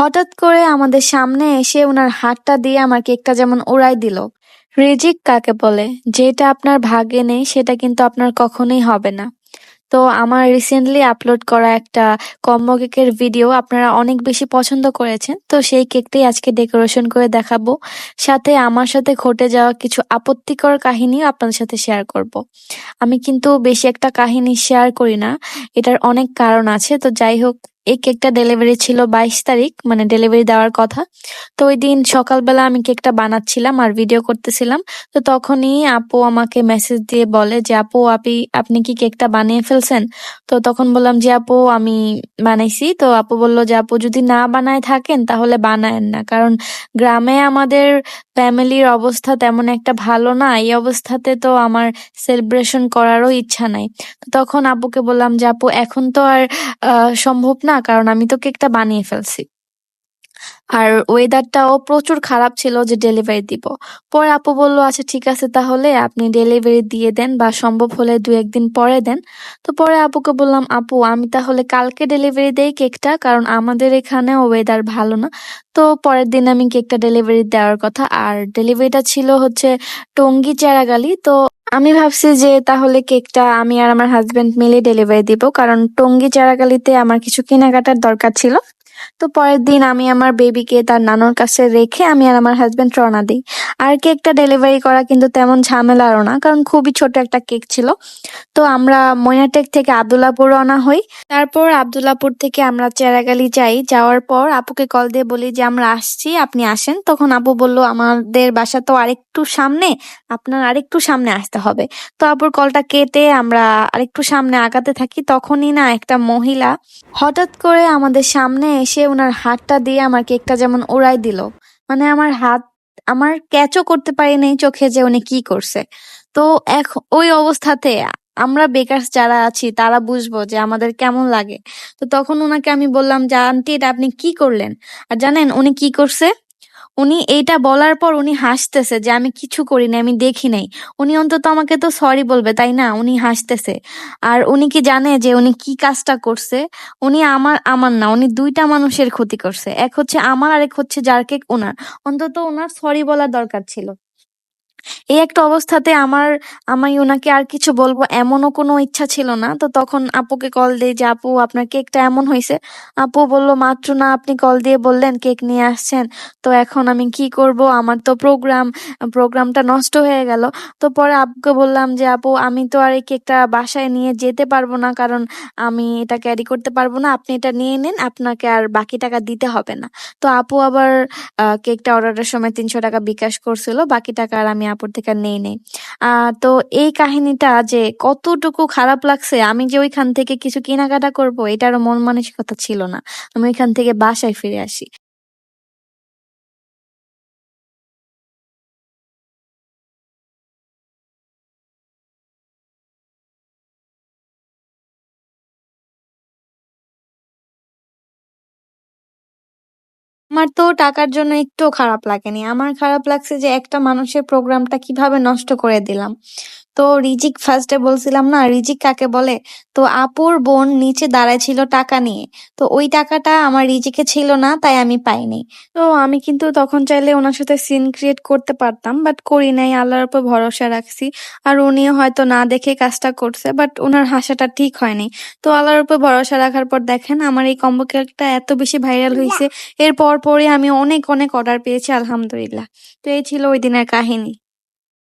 হঠাৎ করে আমাদের সামনে এসে ওনার হাতটা দিয়ে আমার কেকটা যেমন উড়াই দিল। রিজিক কাকে বলে? যেটা আপনার ভাগ্যে নেই, সেটা কিন্তু আপনার কখনোই হবে না। তো আমার রিসেন্টলি আপলোড করা একটা কম্বো কেকের ভিডিও আপনারা অনেক বেশি পছন্দ করেছেন। তো সেই কেকটাই আজকে ডেকোরেশন করে দেখাবো। সাথে আমার সাথে ঘটে যাওয়া কিছু আপত্তিকর কাহিনীও আপনাদের সাথে শেয়ার করব। আমি কিন্তু বেশি একটা কাহিনী শেয়ার করি না। এটার অনেক কারণ আছে। তো যাই হোক এই কেকটা ডেলিভারি ছিল বাইশ তারিখ মানে ডেলিভারি দেওয়ার কথা। তো ওই দিন সকালবেলা আমি কেকটা বানাচ্ছিলাম আর ভিডিও করতেছিলাম। তো তখনই আপু আমাকে মেসেজ দিয়ে বলে যে, আপু আপনি আপনি কি কেকটা বানিয়ে ফেলছেন? তো তখন বললাম যে, আপু, আমি বানাইছি। তো আপু বলল যে, আপু, যদি না বানায় থাকেন, তাহলে বানায়েন না। কারণ গ্রামে আমাদের ফ্যামিলির অবস্থা তেমন একটা ভালো না। এই অবস্থাতে তো আমার সেলিব্রেশন করারও ইচ্ছা নাই। তখন আপুকে বললাম যে, আপু, এখন তো আর সম্ভব না কারণ আমি তো কেকটা বানিয়ে ফেলছি। আর ওয়েদারটাও প্রচুর খারাপ ছিল যে ডেলিভারি দিব। পরে আপু বলল আচ্ছা ঠিক আছে, তাহলে আপনি ডেলিভারি দিয়ে দেন বা সম্ভব হলে দু একদিন পরে দেন। তো পরে আপুকে বললাম, আপু, আমি তাহলে কালকে ডেলিভারি দেই কেকটা কারণ আমাদের এখানে ওয়েদার ভালো না। তো পরের দিন আমি কেকটা ডেলিভারি দেওয়ার কথা, আর ডেলিভারিটা ছিল হচ্ছে টঙ্গি চেরাগালি তো আমি ভাবছি যে তাহলে কেকটা আমি আর আমার হাজবেন্ড মিলে ডেলিভারি দিব, কারণ টঙ্গী চেরাগালিতে আমার কিছু কেনাকাটার দরকার ছিল তো পরের দিন আমি আমার বেবিকে তার নানুর কাছে রেখে আমি আর আমার হাজবেন্ড রওনা দিই। আর কেকটা ডেলিভারি করা কিন্তু তেমন ঝামেলারও না, কারণ খুবই ছোট একটা কেক ছিল। তো আমরা ময়নাটেক থেকে আবদুল্লাপুর রওনা হই। তারপর আবদুল্লাপুর থেকে আমরা চেরাগালি যাই। যাওয়ার পর আপুকে কল দিয়ে বলি যে, আমরা আসছি, আপনি আসেন। তখন আপু বলল, আমাদের বাসা তো আরেকটু সামনে, আপনার আরেকটু সামনে আসতে হবে। তো আপুর কলটা কেটে আমরা আরেকটু সামনে আগাতে থাকি। তখনই না একটা মহিলা হঠাৎ করে আমাদের সামনে এসে ওনার হাতটা দিয়ে আমার কেকটা যেমন ওড়াই দিল। মানে আমার হাত, আমার ক্যাচও করতে পারি নাই চোখে যে উনি কি করছে। তো এখন ওই অবস্থাতে আমরা বেকার যারা আছি, তারা বুঝব যে আমাদের কেমন লাগে। তো তখন ওনাকে আমি বললাম যে, আন্টি, এটা আপনি কি করলেন? আর জানেন উনি কি করছে? উনি এইটা বলার পর উনি হাসতেছে যে আমি কিছু করিনি, আমি দেখি নাই উনি অন্তত আমাকে তো সরি বলবে, তাই না? উনি হাসতেছে। আর উনি কি জানে যে উনি কি কাজটা করছে? উনি আমার আমার না, উনি দুইটা মানুষের ক্ষতি করছে। এক হচ্ছে আমার আর এক হচ্ছে যার কেক ওনার অন্তত ওনার সরি বলার দরকার ছিল। এই একটা অবস্থাতে আমার, আমি ওনাকে আর কিছু বলব, এমনও কোনো ইচ্ছা ছিল না। তো তখন আপুকে কল দিই যে, আপু, আপনার কেকটা এমন হয়েছে। আপু বলল, মাত্র না, আপনি কল দিয়ে বললেন কেক নিয়ে আসছেন। তো এখন আমি কি করব? আমার তো প্রোগ্রাম প্রোগ্রামটা নষ্ট হয়ে গেল। তো পরে আপুকে বললাম যে, আপু, আমি তো আর এই কেকটা বাসায় নিয়ে যেতে পারব না, কারণ আমি এটা ক্যারি করতে পারব না। আপনি এটা নিয়ে নিন, আপনাকে আর বাকি টাকা দিতে হবে না। তো আপু আবার কেকটা অর্ডারের সময় তিনশো টাকা বিকাশ করছিল, বাকি টাকা আর আমি আপুর থেকে নেই নেই। তো এই কাহিনীটা যে কতটুকু খারাপ লাগছে, আমি যে ওইখান থেকে কিছু কেনাকাটা করব, এটারও মন মানসিকতা ছিল না। আমি ওইখান থেকে বাসায় ফিরে আসি। আমার তো টাকার জন্য একটুও খারাপ লাগেনি। আমার খারাপ লাগছে যে একটা মানুষের প্রোগ্রামটা কীভাবে নষ্ট করে দিলাম। তো রিজিক ফার্স্টে বলছিলাম না, রিজিক কাকে বলে? তো আপুর বোন নিচে দাঁড়ায় ছিল টাকা নিয়ে। তো ওই টাকাটা আমার রিজিকে ছিল না, তাই আমি পাইনি। তো আমি কিন্তু তখন চাইলে ওনার সাথে সিন ক্রিয়েট করতে পারতাম বাট করি নাই, আল্লাহর উপর ভরসা রাখছি। আর উনিও হয়তো না দেখে কাজটা করছে বাট ওনার হাসাটা ঠিক হয়নি। তো আল্লাহর উপর ভরসা রাখার পর দেখেন, আমার এই কম্বো কেকটা এত বেশি ভাইরাল হয়েছে এর পর পরে আমি অনেক অনেক অর্ডার পেয়েছি, আলহামদুলিল্লাহ। তো এই ছিল ওই দিনের কাহিনী।